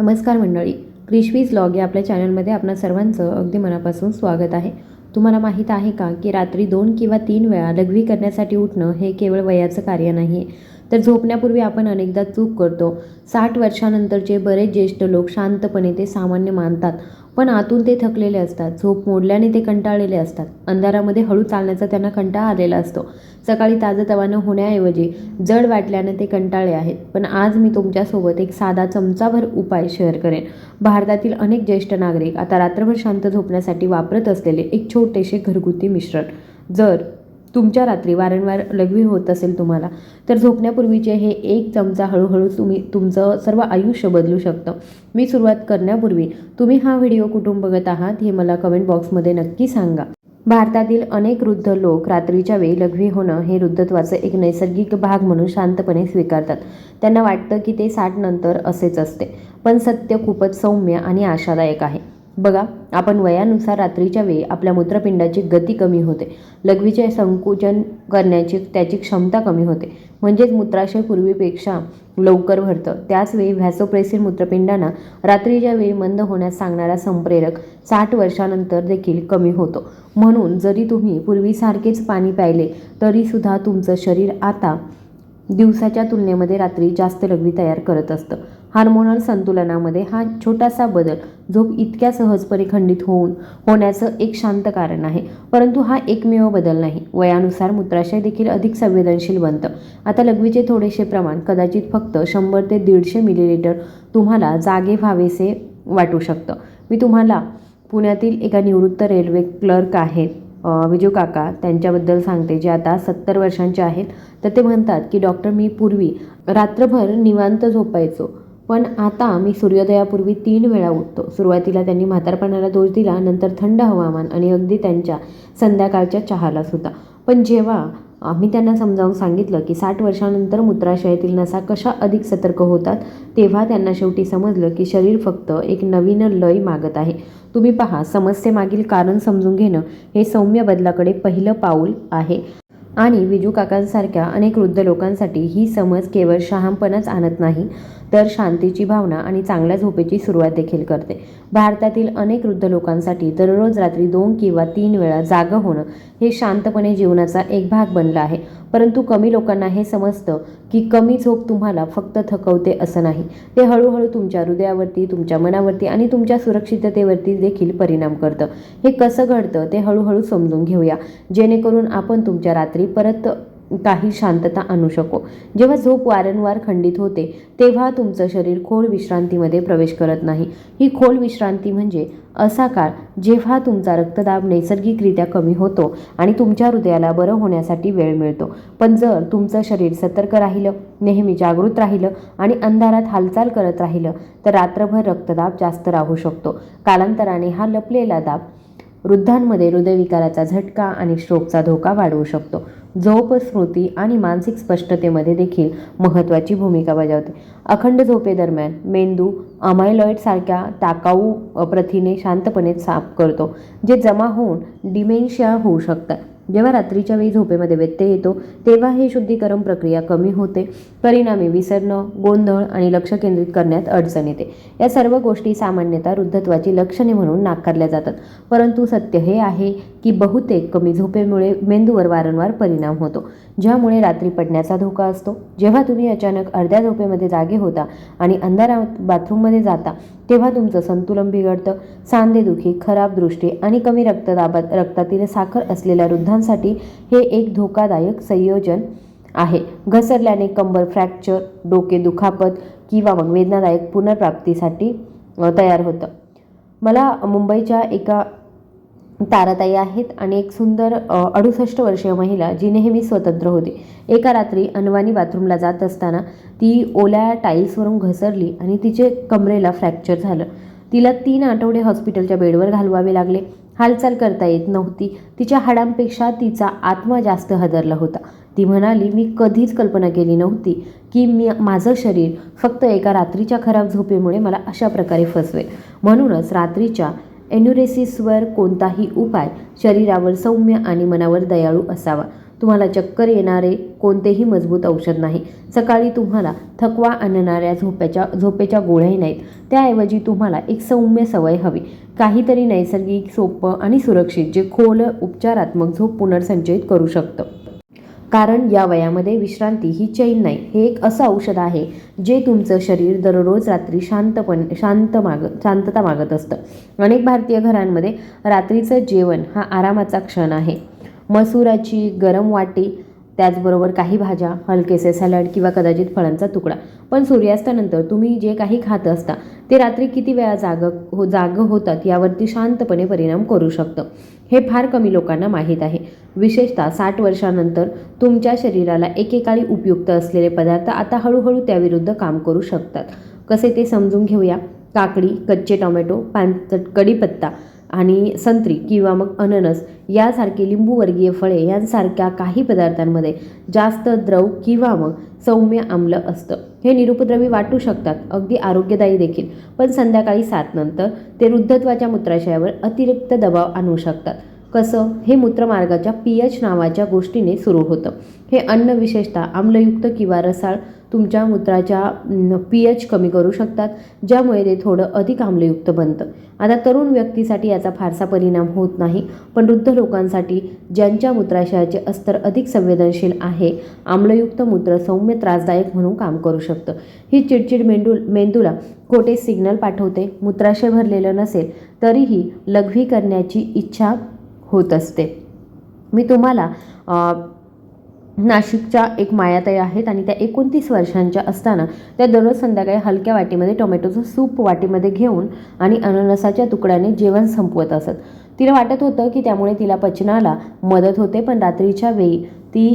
नमस्कार मंडळी क्रिशवीज लॉग या आपल्या चॅनलमध्ये आपल्या सर्वांचं अगदी मनापासून स्वागत आहे. तुम्हाला माहीत आहे का की रात्री दोन किंवा तीन वेळा लघवी करण्यासाठी उठणं हे केवळ वयाचं कार्य नाही आहे तर झोपण्यापूर्वी आपण अनेकदा चूक करतो. साठ वर्षानंतरचे बरेच ज्येष्ठ लोक शांतपणे ते सामान्य मानतात. पण आतून ते थकलेले असतात. झोप मोडल्याने ते कंटाळलेले असतात. अंधारामध्ये हळू चालण्याचा त्यांना कंटाळा आलेला असतो. सकाळी ताजंतवानं होण्याऐवजी जड वाटल्यानं ते कंटाळे आहेत. पण आज मी तुमच्यासोबत एक साधा चमचाभर उपाय शेअर करेन. भारतातील अनेक ज्येष्ठ नागरिक आता रात्रभर शांत झोपण्यासाठी वापरत असलेले एक छोटेसे घरगुती मिश्रण. जर तुमच्या रात्री वारंवार लघवी होत असेल तुम्हाला तर झोपण्यापूर्वीचे हे एक चमचा हळूहळू तुम्ही तुमचं सर्व आयुष्य बदलू शकतं. मी सुरुवात करण्यापूर्वी तुम्ही हा व्हिडिओ कुठून बघत आहात हे मला कमेंट बॉक्समध्ये नक्की सांगा. भारतातील अनेक वृद्ध लोक रात्रीच्या वेळी लघवी होणं हे वृद्धत्वाचं एक नैसर्गिक भाग म्हणून शांतपणे स्वीकारतात. त्यांना वाटतं की ते साठ नंतर असेच असते पण सत्य खूपच सौम्य आणि आशादायक आहे. बघा आपण वयानुसार रात्रीच्या वेळी आपल्या मूत्रपिंडाची गती कमी होते. लघवीचे संकुचन करण्याची त्याची क्षमता कमी होते. म्हणजेच मूत्राशय पूर्वीपेक्षा लवकर भरतं. त्याचवेळी व्हॅसोप्रेसिन मूत्रपिंडांना रात्रीच्या वेळी मंद होण्यास सांगणारा संप्रेरक साठ वर्षानंतर देखील कमी होतो. म्हणून जरी तुम्ही पूर्वीसारखेच पाणी प्यायले तरीसुद्धा तुमचं शरीर आता दिवसाच्या तुलनेमध्ये रात्री जास्त लघवी तयार करत असतं. हार्मोनल संतुलनामध्ये हा छोटासा बदल झोप इतक्या सहजपणे खंडित होऊन होण्याचं एक शांत कारण आहे. परंतु हा एकमेव बदल नाही. वयानुसार मूत्राशय देखील अधिक संवेदनशील बनतं. आता लघवीचे थोडेसे प्रमाण कदाचित फक्त शंभर ते दीडशे मिलीलिटर तुम्हाला जागे व्हावेसे वाटू शकतं. मी तुम्हाला पुण्यातील एका निवृत्त रेल्वे क्लर्क आहेत विजू काका त्यांच्याबद्दल सांगते जे आता सत्तर वर्षांचे आहेत. तर ते म्हणतात की डॉक्टर मी पूर्वी रात्रभर निवांत झोपायचो. पण आता मी सूर्योदयापूर्वी तीन वेळा उठतो. सुरुवातीला त्यांनी म्हातारपणाला दोष दिला नंतर थंड हवामान आणि अगदी त्यांच्या संध्याकाळच्या चहाला सुद्धा. पण जेव्हा आम्ही त्यांना समजावून सांगितलं की साठ वर्षानंतर मूत्राशयातील नसा कशा अधिक सतर्क होतात तेव्हा त्यांना शेवटी समजलं की शरीर फक्त एक नवीन लय मागत आहे. तुम्ही पहा समस्येमागील कारण समजून घेणं हे सौम्य बदलाकडे पहिलं पाऊल आहे. आणि विजू काकांसारख्या अनेक वृद्ध लोकांसाठी ही समज केवळ शहामपणच आणत नाही. तर शांतीची भावना आणि चांगल्या झोपेची सुरुवात देखील करते. भारतातील अनेक वृद्ध लोकांसाठी दररोज रात्री दोन किंवा तीन वेळा जागं होणं हे शांतपणे जीवनाचा एक भाग बनला आहे. परंतु कमी लोकांना हे समजतं की कमी झोप तुम्हाला फक्त थकवते असं नाही. ते हळूहळू तुमच्या हृदयावरती तुमच्या मनावरती आणि तुमच्या सुरक्षिततेवरती देखील परिणाम करतं. हे कसं घडतं ते हळूहळू समजून घेऊया. जेणेकरून आपण तुमच्या रात्री परत काही शांतता आणू शकू. जेव्हा झोप वारंवार खंडित होते तेव्हा तुमचं शरीर खोल विश्रांतीमध्ये प्रवेश करत नाही. ही खोल विश्रांती म्हणजे असा काळ जेव्हा तुमचा रक्तदाब नैसर्गिकरित्या कमी होतो आणि तुमच्या हृदयाला बरं होण्यासाठी वेळ मिळतो. पण जर तुमचं शरीर सतर्क राहिलं नेहमी जागृत राहिलं आणि अंधारात हालचाल करत राहिलं तर रात्रभर रक्तदाब जास्त राहू शकतो. कालांतराने हा लपलेला दाब वृद्धांमध्ये हृदयविकाराचा झटका आणि स्ट्रोकचा धोका वाढवू शकतो. झोप स्मृती आणि मानसिक स्पष्टतेमध्ये देखील महत्त्वाची भूमिका बजावते. अखंड झोपेदरम्यान मेंदू अमायलॉइडसारख्या टाकाऊ प्रथिने शांतपणे साफ करतो जे जमा होऊन डिमेन्शिया होऊ शकतात. जेव्हा रात्रीच्या वेळी झोपेमध्ये व्यत्यय येतो तेव्हा ही शुद्धीकरण प्रक्रिया कमी होते. परिणामी विसरणं गोंधळ आणि लक्ष केंद्रित करण्यात अडचण येते. या सर्व गोष्टी सामान्यतः वृद्धत्वाची लक्षणे म्हणून नाकारल्या जातात. परंतु सत्य हे आहे की बहुतेक कमी झोपेमुळे मेंदूवर वारंवार परिणाम होतो ज्यामुळे रात्री पडण्याचा धोका असतो. जेव्हा तुम्ही अचानक अर्ध्या झोपेमध्ये जागे होता आणि अंधारात बाथरूममध्ये जाता तेव्हा तुमचं संतुलन बिघडतं सांधेदुखी खराब दृष्टी आणि कमी रक्तदाबात रक्तातील साखर असलेल्या वृद्धांसाठी हे एक धोकादायक संयोजन आहे. घसरल्याने कंबर फ्रॅक्चर डोके दुखापत किंवा मग वेदनादायक पुनर्प्राप्तीसाठी तयार होतं. मला मुंबईच्या एका ताराताई आहेत आणि एक सुंदर अडुसष्ट वर्षीय महिला जी नेहमी स्वतंत्र होती. एका रात्री अनवानी बाथरूमला जात असताना ती ओल्या टाईल्सवरून घसरली आणि तिचे कमरेला फ्रॅक्चर झालं. तिला तीन आठवडे हॉस्पिटलच्या बेडवर घालवावे लागले. हालचाल करता येत नव्हती. तिच्या हाडांपेक्षा तिचा आत्मा जास्त हदरला होता. ती म्हणाली मी कधीच कल्पना केली नव्हती की मी माझं शरीर फक्त एका रात्रीच्या खराब झोपेमुळे मला अशा प्रकारे फसवेल. म्हणूनच रात्रीच्या एन्युरेसिसवर कोणताही उपाय शरीरावर सौम्य आणि मनावर दयाळू असावा. तुम्हाला चक्कर येणारे कोणतेही मजबूत औषध नाही. सकाळी तुम्हाला थकवा आणणाऱ्या झोपेच्या झोपेच्या गोळ्याही नाहीत. त्याऐवजी तुम्हाला एक सौम्य सवय हवी. काहीतरी नैसर्गिक सोपं आणि सुरक्षित जे खोल उपचारात्मक झोप पुनर्संचयित करू शकतं. कारण या वयामध्ये विश्रांती ही चैन नाही. हे एक असं औषध आहे जे तुमचं शरीर दररोज रात्री शांतपण शांत माग शांतता मागत असतं. अनेक भारतीय घरांमध्ये रात्रीचं जेवण हा आरामाचा क्षण आहे. मसुराची गरम वाटी त्याचबरोबर काही भाज्या हलकेसे सॅलड किंवा कदाचित फळांचा तुकडा. पण सूर्यास्तानंतर तुम्ही जे काही खात असता ते रात्री किती वेळा जाग हो जाग होतात यावरती शांतपणे परिणाम करू शकतं. हे फार कमी लोकांना माहीत आहे. विशेषतः साठ वर्षानंतर तुमच्या शरीराला एकेकाळी उपयुक्त असलेले पदार्थ आता हळूहळू त्याविरुद्ध काम करू शकतात. कसे ते समजून घेऊया? काकडी कच्चे टोमॅटो पानचट कढीपत्ता आणि संत्री किंवा मग अननस यासारखे लिंबूवर्गीय फळे यांसारख्या काही पदार्थांमध्ये जास्त द्रव किंवा मग सौम्य आम्ल असतं. हे निरुपद्रवी वाटू शकतात अगदी आरोग्यदायी देखील. पण संध्याकाळी सात नंतर ते वृद्धत्वाच्या मूत्राशयावर अतिरिक्त दबाव आणू शकतात. कसं? हे मूत्रमार्गाच्या पी एच नावाच्या गोष्टीने सुरू होतं. हे अन्न विशेषतः आम्लयुक्त किंवा रसाळ तुमच्या मूत्राच्या पी एच कमी करू शकतात ज्यामुळे ते थोडं अधिक आम्लयुक्त बनतं. आता तरुण व्यक्तीसाठी याचा फारसा परिणाम होत नाही पण वृद्ध लोकांसाठी ज्यांच्या मूत्राशयाचे अस्तर अधिक संवेदनशील आहे आम्लयुक्त मूत्र सौम्य त्रासदायक म्हणून काम करू शकतं. ही चिडचिड मेंदू मेंदूला खोटे सिग्नल पाठवते. मूत्राशय भरलेलं नसेल तरीही लघवी करण्याची इच्छा होत असते. मी तुम्हाला नाशिकच्या एक मायाताई आहेत आणि त्या एकोणतीस वर्षांच्या असताना त्या दररोज संध्याकाळी हलक्या वाटीमध्ये टोमॅटोचं सूप वाटीमध्ये घेऊन आणि अननसाच्या तुकड्याने जेवण संपवत असत. तिला वाटत होतं की त्यामुळे तिला पचनाला मदत होते पण रात्रीच्या वेळी ती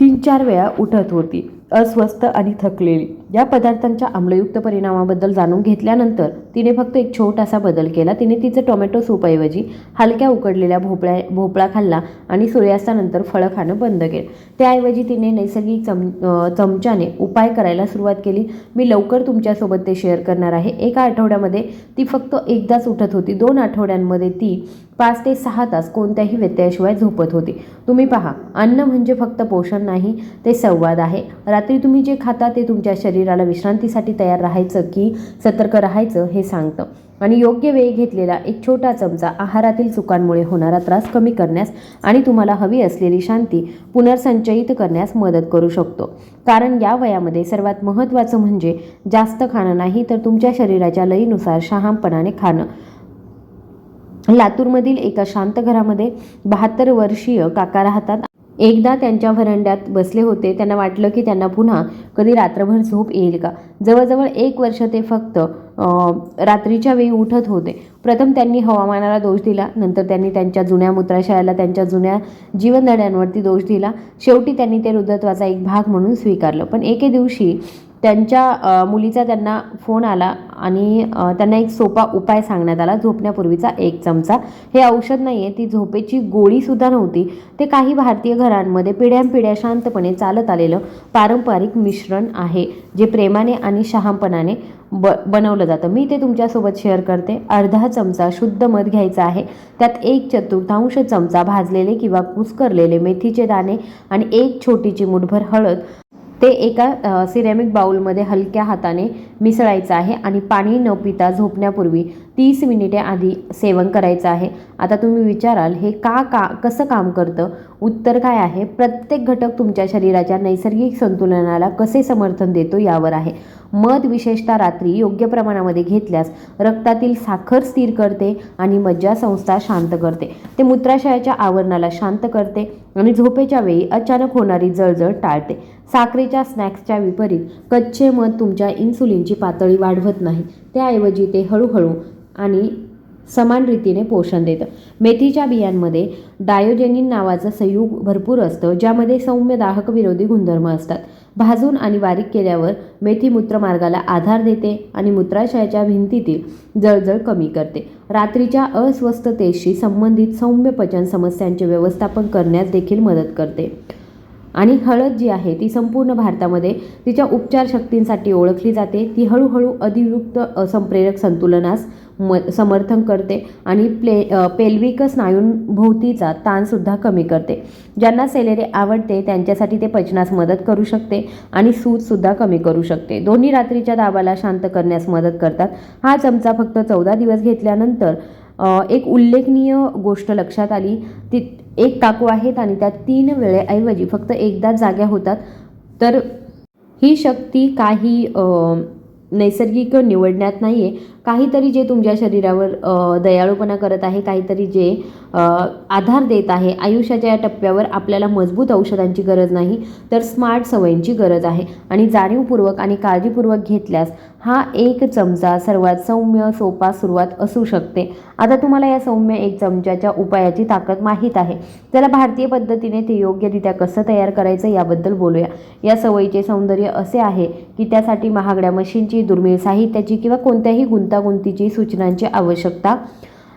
तीन चार वेळा उठत होती. अस्वस्थ आणि थकलेली. या पदार्थांच्या आम्लयुक्त परिणामाबद्दल जाणून घेतल्यानंतर तिने फक्त एक छोटासा बदल केला. तिने तिचं टोमॅटो सूपऐवजी हलक्या उकडलेल्या भोपळ्या भोपळा खाल्ला आणि सूर्यास्तानंतर फळं खाणं बंद केलं. त्याऐवजी तिने नैसर्गिक चम चमच्याने उपाय करायला सुरुवात केली. मी लवकर तुमच्यासोबत ते शेअर करणार आहे. एका आठवड्यामध्ये ती फक्त एकदाच उठत होती. दोन आठवड्यांमध्ये ती पाच ते सहा तास कोणत्याही व्यत्ययाशिवाय झोपत होती. तुम्ही पहा अन्न म्हणजे फक्त पोषण नाही ते संवाद आहे. रात्री तुम्ही जे खाता ते तुमच्या शरीर शरीराला विश्रांतीसाठी तयार राहायचं की सतर्क राहायचं हे सांगतं. आणि योग्य वेळ घेतलेला एक छोटा चमचा आहारातील चुकांमुळे होणारा त्रास कमी करण्यास आणि तुम्हाला हवी असलेली शांती पुनर्संचयित करण्यास मदत करू शकतो. कारण या वयामध्ये सर्वात महत्त्वाचं म्हणजे जास्त खाणं नाही तर तुमच्या शरीराच्या लयीनुसार शहामपणाने खाणं. लातूरमधील एका शांत घरामध्ये बहात्तर वर्षीय काका राहतात एकदा त्यांच्या व्हरांड्यात बसले होते त्यांना वाटलं की त्यांना पुन्हा कधी रात्रभर झोप येईल का? जवळजवळ एक वर्ष ते फक्त रात्रीच्या वेळी उठत होते. प्रथम त्यांनी हवामानाला दोष दिला नंतर त्यांनी त्यांच्या जुन्या मूत्राशयाला त्यांच्या जुन्या जीवनधड्यांवरती दोष दिला. शेवटी त्यांनी ते रुद्रत्वाचा एक भाग म्हणून स्वीकारलं. पण एके दिवशी त्यांच्या मुलीचा त्यांना फोन आला आणि त्यांना एक सोपा उपाय सांगण्यात आला झोपण्यापूर्वीचा एक चमचा. हे औषध नाही आहे ती झोपेची गोळीसुद्धा नव्हती. ते काही भारतीय घरांमध्ये पिढ्यानपिढ्या शांतपणे चालत आलेलं पारंपरिक मिश्रण आहे जे प्रेमाने आणि शहामपणाने ब बनवलं जातं. मी ते तुमच्यासोबत शेअर करते. अर्धा चमचा शुद्ध मध घ्यायचा आहे. त्यात एक चतुर्थांश चमचा भाजलेले किंवा कुस्करलेले मेथीचे दाणे आणि एक छोटीची मुठभर हळद ते एका सिरॅमिक बाउलमध्ये हलक्या हाताने मिसळायचं आहे आणि पाणी न पिता झोपण्यापूर्वी तीस मिनिटे आधी सेवन करायचं आहे. आता तुम्ही विचाराल हे का का कसं काम करतं? उत्तर काय आहे? प्रत्येक घटक तुमच्या शरीराच्या नैसर्गिक संतुलनाला कसे समर्थन देतो यावर आहे. मध विशेषतः रात्री योग्य प्रमाणामध्ये घेतल्यास रक्तातील साखर स्थिर करते आणि मज्जासंस्था शांत करते. ते मूत्राशयाच्या आवरणाला शांत करते आणि झोपेच्या वेळी अचानक होणारी जळजळ टाळते. साखरेच्या स्नॅक्सच्या विपरीत कच्चे मध तुमच्या इन्सुलिनची पातळी वाढवत नाही. त्याऐवजी ते हळूहळू आणि समान रीतीने पोषण देतं. मेथीच्या बियांमध्ये डायोजेनिन नावाचं संयुग भरपूर असतं ज्यामध्ये सौम्य दाहक विरोधी गुणधर्म असतात. भाजून आणि बारीक केल्यावर मेथी मूत्रमार्गाला आधार देते आणि मूत्राशयाच्या भिंतीतील जळजळ कमी करते. रात्रीच्या अस्वस्थतेशी संबंधित सौम्य पचन समस्यांचे व्यवस्थापन करण्यास देखील मदत करते. आणि हळद जी आहे ती संपूर्ण भारतामध्ये तिच्या उपचार शक्तींसाठी ओळखली जाते. ती हळूहळू अधियुक्त संप्रेरक संतुलनास म समर्थन करते आणि प्ले पेल्विक स्नायूंभोवतीचा ताणसुद्धा कमी करते. ज्यांना सेलेरी आवडते त्यांच्यासाठी ते पचनास मदत करू शकते आणि सूजसुद्धा कमी करू शकते. दोन्ही रात्रीच्या दाबाला शांत करण्यास मदत करतात. हा चमचा फक्त चौदा दिवस घेतल्यानंतर एक उल्लेखनीय गोष्ट लक्षात आली. ती एक काकू आहेत आणि त्या तीन वेळेऐवजी फक्त एकदाच जाग्या होतात. तर ही शक्ती काही नैसर्गिक निवडण्यात नाही आहे काहीतरी जे तुमच्या शरीरावर दयाळूपणा करत आहे काहीतरी जे आधार देत आहे आयुष्याच्या या टप्प्यावर आपल्याला मजबूत औषधांची गरज नाही तर स्मार्ट सवयींची गरज आहे. आणि जाणीवपूर्वक आणि काळजीपूर्वक घेतल्यास हा एक चमचा सर्वात सौम्य सोपा सुरुवात असू शकते. आता तुम्हाला या सौम्य एक चमच्याच्या उपायाची ताकद माहीत आहे. त्याला भारतीय पद्धतीने ते योग्यरित्या कसं तयार करायचं याबद्दल बोलूया. या सवयीचे सौंदर्य असे आहे की त्यासाठी महागड्या मशीनची दुर्मिळ साहित्याची किंवा कोणत्याही गुंतागुंतीची सूचनांची आवश्यकता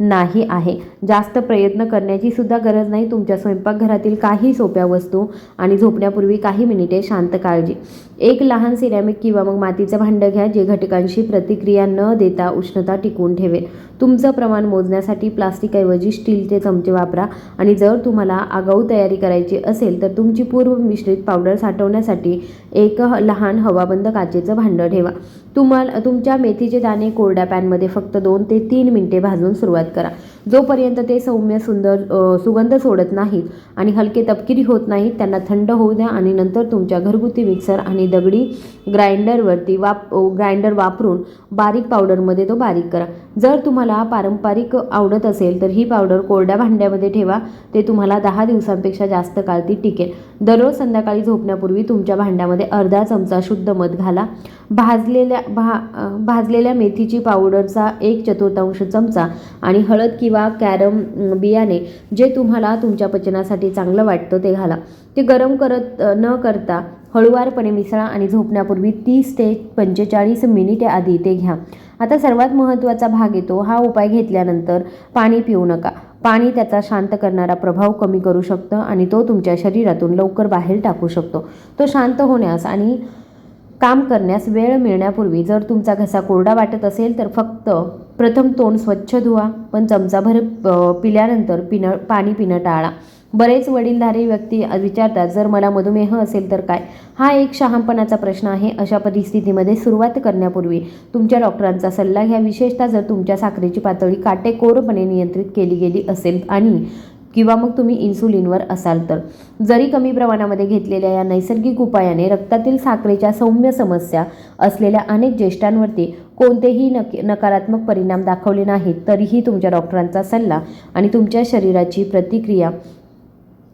नाही आहे. जास्त प्रयत्न करण्याची सुद्धा गरज नाही तुमच्या स्वयंपाकघरातील काही सोप्या वस्तू आणि झोपण्यापूर्वी काही मिनिटे शांत काळजी. एक लहान सिरॅमिक किंवा मग मातीचं भांडं घ्या जे घटकांशी प्रतिक्रिया न देता उष्णता टिकवून ठेवेल. तुमचं प्रमाण मोजण्यासाठी प्लास्टिकऐवजी स्टीलचे चमचे वापरा आणि जर तुम्हाला आगाऊ तयारी करायची असेल तर तुमची पूर्व मिश्रित पावडर साठवण्यासाठी एक लहान हवाबंद काचेचं भांडं ठेवा. तुम्हाला तुमच्या मेथीचे दाणे कोरड्या पॅनमध्ये फक्त दोन ते तीन मिनिटे भाजून सुरुवात करा. जोपर्यंत ते सौम्य सुंदर सुगंध सोडत नाहीत आणि हलके तपकिरी होत नाहीत त्यांना थंड होऊ द्या आणि नंतर तुमच्या घरगुती मिक्सर आणि दगडी ग्राइंडरवरती वाप ग्राइंडर वापरून बारीक पावडरमध्ये तो बारीक करा. जर तुम्हाला पारंपरिक आवडत असेल तर ही पावडर कोरड्या भांड्यामध्ये ठेवा. ते तुम्हाला दहा दिवसांपेक्षा जास्त काळ ती टिकेल. दररोज संध्याकाळी झोपण्यापूर्वी तुमच्या भांड्यामध्ये अर्धा चमचा शुद्ध मध घाला. भाजलेल्या भा भाजलेल्या मेथीची पावडरचा एक चतुर्थांश चमचा आणि हळद किंवा किंवा कॅरम बियाणे जे तुम्हाला तुमच्या पचनासाठी चांगलं वाटतं ते घाला. ते गरम करत न करता हळुवारपणे मिसळा आणि झोपण्यापूर्वी तीस ते पंचेचाळीस मिनिटे आधी ते घ्या. आता सर्वात महत्त्वाचा भाग येतो हा उपाय घेतल्यानंतर पाणी पिऊ नका. पाणी त्याचा शांत करणारा प्रभाव कमी करू शकतं आणि तो तुमच्या शरीरातून लवकर बाहेर टाकू शकतो. तो शांत होण्यास आणि काम करण्यास वेळ मिळण्यापूर्वी जर तुमचा घसा कोरडा वाटत असेल तर फक्त प्रथम तोंड स्वच्छ धुवा पण चमचाभर पिल्यानंतर पिणं पाणी पिणं टाळा. बरेच वडीलधारी व्यक्ती विचारतात जर मला मधुमेह असेल तर काय? हा एक शहाणपणाचा प्रश्न आहे अशा परिस्थितीमध्ये सुरुवात करण्यापूर्वी. तुमच्या डॉक्टरांचा सल्ला घ्या. विशेषतः जर तुमच्या साखरेची पातळी काटेकोरपणे नियंत्रित केली गेली असेल आणि किंवा मग तुम्ही इन्सुलिनवर असाल तर. जरी कमी प्रमाणामध्ये घेतलेल्या या नैसर्गिक उपायाने रक्तातील साखरेच्या सौम्य समस्या असलेल्या अनेक ज्येष्ठांवरती कोणतेही नक नकारात्मक परिणाम दाखवले नाहीत तरीही तुमच्या डॉक्टरांचा सल्ला आणि तुमच्या शरीराची प्रतिक्रिया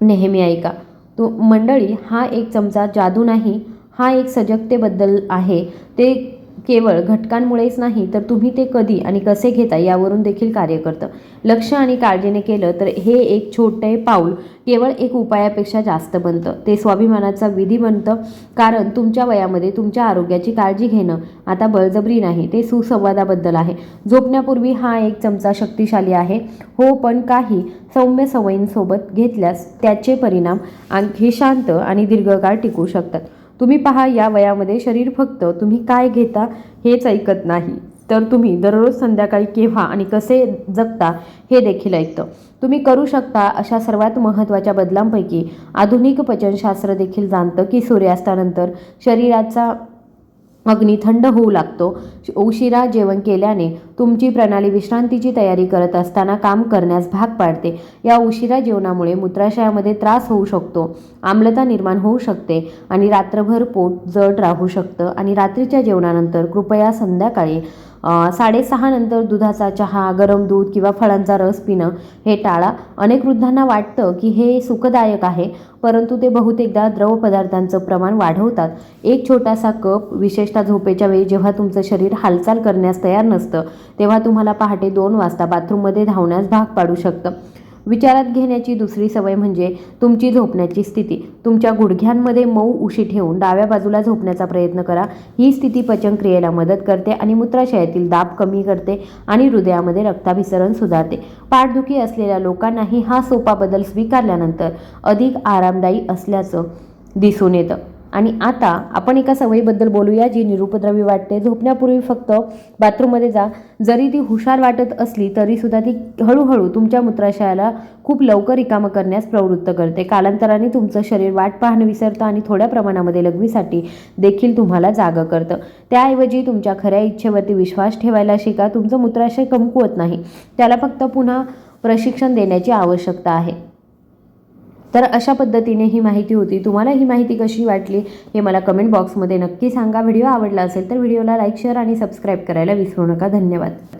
नेहमी ऐका. तो मंडळी हा एक चमचा जादू नाही हा एक सजगतेबद्दल आहे. ते केवळ घटकांमुळेच नाही तर तुम्ही ते कधी आणि कसे घेता यावरून देखील कार्य करतं. लक्ष आणि काळजीने केलं तर हे एक छोटे पाऊल केवळ एक उपायापेक्षा जास्त बनतं. ते स्वाभिमानाचा विधी बनतं कारण तुमच्या वयामध्ये तुमच्या आरोग्याची काळजी घेणं आता बळजबरी नाही ते सुसंवादाबद्दल आहे. झोपण्यापूर्वी हा एक चमचा शक्तिशाली आहे. हो पण काही सौम्य सवयींसोबत घेतल्यास त्याचे परिणाम आणखी शांत आणि दीर्घकाळ टिकू शकतात. तुम्ही पहा या वयामध्ये शरीर फक्त तुम्ही काय घेता हेच ऐकत नाही. तर तुम्ही दररोज संध्याकाळी केव्हा आणि कसे जगता हे देखील ऐकतं. तुम्ही करू शकता अशा सर्वात महत्त्वाच्या बदलांपैकी आधुनिक पचनशास्त्र देखील जाणतं की सूर्यास्तानंतर शरीराचा अग्नी थंड होऊ लागतो. उशिरा जेवण केल्याने तुमची प्रणाली विश्रांतीची तयारी करत असताना काम करण्यास भाग पाडते. या उशिरा जेवणामुळे मूत्राशयामध्ये त्रास होऊ शकतो आम्लता निर्माण होऊ शकते आणि रात्रभर पोट जड राहू शकतं आणि रात्रीच्या जेवणानंतर कृपया संध्याकाळी साडेसहानंतर साडेसहा नंतर दुधाचा चहा गरम दूध किंवा फळांचा रस पिणं हे टाळा. अनेक वृद्धांना वाटतं की हे सुखदायक आहे परंतु ते बहुतेकदा द्रव पदार्थांचं प्रमाण वाढवतात. एक छोटासा कप विशेषतः झोपेच्या वेळी जेव्हा तुमचं शरीर हालचाल करण्यास तयार नसतं तेव्हा तुम्हाला पहाटे दोन वाजता बाथरूममध्ये धावण्यास भाग पाडू शकतं. विचारात घेण्याची दुसरी सवय म्हणजे तुमची झोपण्याची स्थिती. तुमच्या गुडघ्यांमध्ये मऊ उशी ठेवून डाव्या बाजूला झोपण्याचा प्रयत्न करा. ही स्थिती पचनक्रियेला मदत करते आणि मूत्राशयातील दाब कमी करते आणि हृदयामध्ये रक्ताभिसरण सुधारते. पाठदुखी असलेल्या लोकांनाही हा सोपा बदल स्वीकारल्यानंतर अधिक आरामदायी असल्याचं दिसून येतं. आणि आता आपण एका सवयीबद्दल बोलूया जी निरुपद्रवी वाटते. झोपण्यापूर्वी फक्त बाथरूममध्ये जा. जरी ती हुशार वाटत असली तरीसुद्धा ती हळूहळू तुमच्या मूत्राशयाला खूप लवकर रिकामं करण्यास प्रवृत्त करते. कालांतराने तुमचं शरीर वाट पाहणं विसरतं आणि थोड्या प्रमाणामध्ये लघवीसाठी देखील तुम्हाला जागं करतं. त्याऐवजी तुमच्या खऱ्या इच्छेवरती विश्वास ठेवायला शिका. तुमचं मूत्राशय कमकुवत नाही. त्याला फक्त पुन्हा प्रशिक्षण देण्याची आवश्यकता आहे. तर अशा पद्धतीने ही माहिती होती. तुम्हाला ही माहिती कशी वाटली हे मला कमेंट बॉक्समध्ये नक्की सांगा. व्हिडिओ आवडला असेल तर व्हिडिओला लाईक शेअर आणि सबस्क्राईब करायला विसरू नका. धन्यवाद.